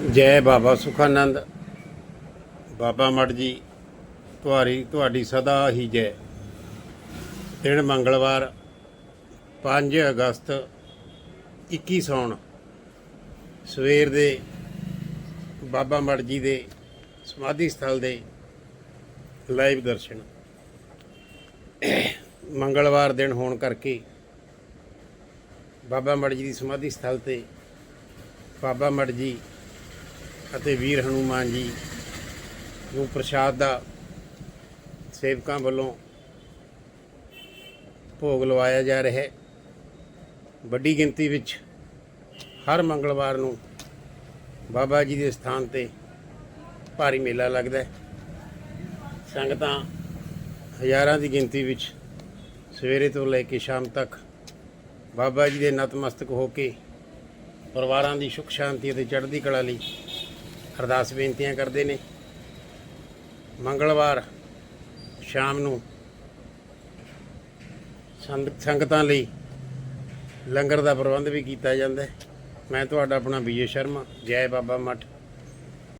ਜੈ ਬਾਬਾ ਸੁਖਾਨੰਦ। ਬਾਬਾ ਮੜ ਜੀ ਤੁਹਾਡੀ ਤੁਹਾਡੀ ਸਦਾ ਹੀ ਜੈ। ਦਿਨ ਮੰਗਲਵਾਰ 5 ਅਗਸਤ 21 ਸੌਣ ਸਵੇਰ ਦੇ ਬਾਬਾ ਮੜ ਜੀ ਦੇ ਸਮਾਧੀ ਸਥਲ ਦੇ ਲਾਈਵ ਦਰਸ਼ਨ। ਮੰਗਲਵਾਰ ਦਿਨ ਹੋਣ ਕਰਕੇ ਬਾਬਾ ਮੜ ਜੀ ਦੀ ਸਮਾਧੀ ਸਥਲ ਤੇ ਬਾਬਾ ਮੜ ਜੀ ਅਤੇ ਵੀਰ ਹਨੂਮਾਨ ਜੀ ਨੂੰ ਪ੍ਰਸ਼ਾਦ ਦਾ ਸੇਵਕਾਂ ਵੱਲੋਂ ਭੋਗ ਲਵਾਇਆ ਜਾ ਰਿਹਾ ਹੈ। ਵੱਡੀ ਗਿਣਤੀ ਵਿੱਚ ਹਰ ਮੰਗਲਵਾਰ ਨੂੰ ਬਾਬਾ ਜੀ ਦੇ ਸਥਾਨ ਤੇ ਭਾਰੀ ਮੇਲਾ ਲੱਗਦਾ ਹੈ। ਸੰਗਤਾਂ ਹਜ਼ਾਰਾਂ ਦੀ ਗਿਣਤੀ ਵਿੱਚ ਸਵੇਰੇ ਤੋਂ ਲੈ ਕੇ ਸ਼ਾਮ ਤੱਕ ਬਾਬਾ ਜੀ ਦੇ ਨਤਮਸਤਕ ਹੋ ਕੇ ਪਰਿਵਾਰਾਂ ਦੀ ਸੁਖ ਸ਼ਾਂਤੀ ਅਤੇ ਚੜ੍ਹਦੀ ਕਲਾ ਲਈ ਅਰਦਾਸ ਬੇਨਤੀਆਂ ਕਰਦੇ ਨੇ। ਮੰਗਲਵਾਰ ਸ਼ਾਮ ਨੂੰ ਸੰਗ- ਸੰਗਤਾਂ ਲਈ ਲੰਗਰ ਦਾ ਪ੍ਰਬੰਧ ਵੀ ਕੀਤਾ ਜਾਂਦਾ ਹੈ। ਮੈਂ ਤੁਹਾਡਾ ਆਪਣਾ ਵਿਜੇ ਸ਼ਰਮਾ। ਜੈ ਬਾਬਾ ਮੱਠ।